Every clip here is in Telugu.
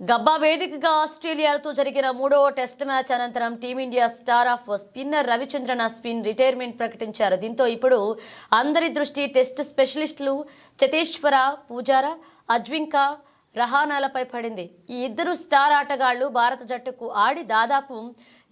గబ్బా వేదికగా ఆస్ట్రేలియాతో జరిగిన మూడవ టెస్ట్ మ్యాచ్ అనంతరం team india star off spinner Ravichandran spin retirement ప్రకటించారు. దీంతో ఇప్పుడు అందరి దృష్టి టెస్ట్ స్పెషలిస్టులు చతేశ్వర పూజారా అజ్వింకా రహానాలపై పడింది. ఈ ఇద్దరు స్టార్ ఆటగాళ్ళు భారత జట్టుకు ఆడి దాదాపు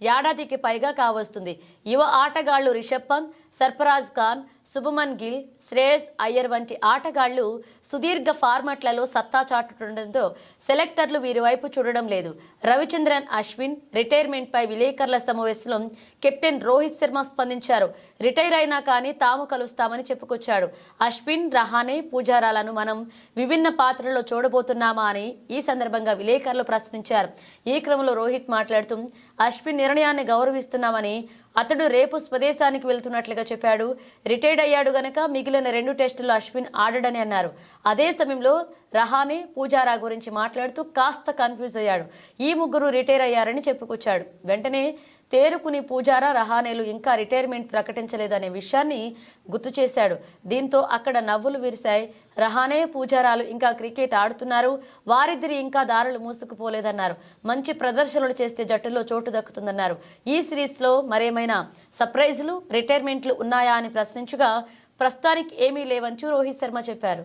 ఏడాదికి పైగా కావస్తుంది. యువ ఆటగాళ్ళు రిషబ్ పంత్ సర్ఫరాజ్ ఖాన్ శుభమన్ గిల్ శ్రేయస్ అయ్యర్ వంటి ఆటగాళ్ళు సుదీర్ఘ ఫార్మాట్లలో సత్తా చాటుతుండడంతో సెలెక్టర్లు వీరి వైపు చూడడం లేదు. రవిచంద్రన్ అశ్విన్ రిటైర్మెంట్పై విలేకరుల సమావేశంలో కెప్టెన్ రోహిత్ శర్మ స్పందించారు. రిటైర్ అయినా కానీ తాము కలుస్తామని చెప్పుకొచ్చాడు. అశ్విన్ రహానే పూజారాలను మనం విభిన్న పాత్రల్లో చూడబోతున్నామా అని ఈ సందర్భంగా విలేకరులు ప్రశ్నించారు. ఈ క్రమంలో రోహిత్ మాట్లాడుతూ అశ్విన్ నిర్ణయాన్ని గౌరవిస్తున్నామని అతడు రేపు స్వదేశానికి వెళ్తున్నట్లుగా చెప్పాడు. రిటైర్డ్ అయ్యాడు గనక మిగిలిన రెండు టెస్టులు అశ్విన్ ఆడడని అన్నారు. అదే సమయంలో రహానే పూజారా గురించి మాట్లాడుతూ కాస్త కన్ఫ్యూజ్ అయ్యాడు. ఈ ముగ్గురు రిటైర్ అయ్యారని చెప్పుకొచ్చాడు. వెంటనే తేరుకుని పూజారా రహానేలు ఇంకా రిటైర్మెంట్ ప్రకటించలేదనే విషయాన్ని గుర్తు చేశాడు. దీంతో అక్కడ నవ్వులు విరిశాయి. రహానే పూజారాలు ఇంకా క్రికెట్ ఆడుతున్నారు. వారిద్దరి ఇంకా దారులు మూసుకుపోలేదన్నారు. మంచి ప్రదర్శనలు చేస్తే జట్టులో చోటు దక్కుతుందన్నారు. ఈ సిరీస్లో మరేమైనా సర్ప్రైజులు రిటైర్మెంట్లు ఉన్నాయా అని ప్రశ్నించగా ప్రస్తుతానికి ఏమీ లేవంటూ రోహిత్ శర్మ చెప్పారు.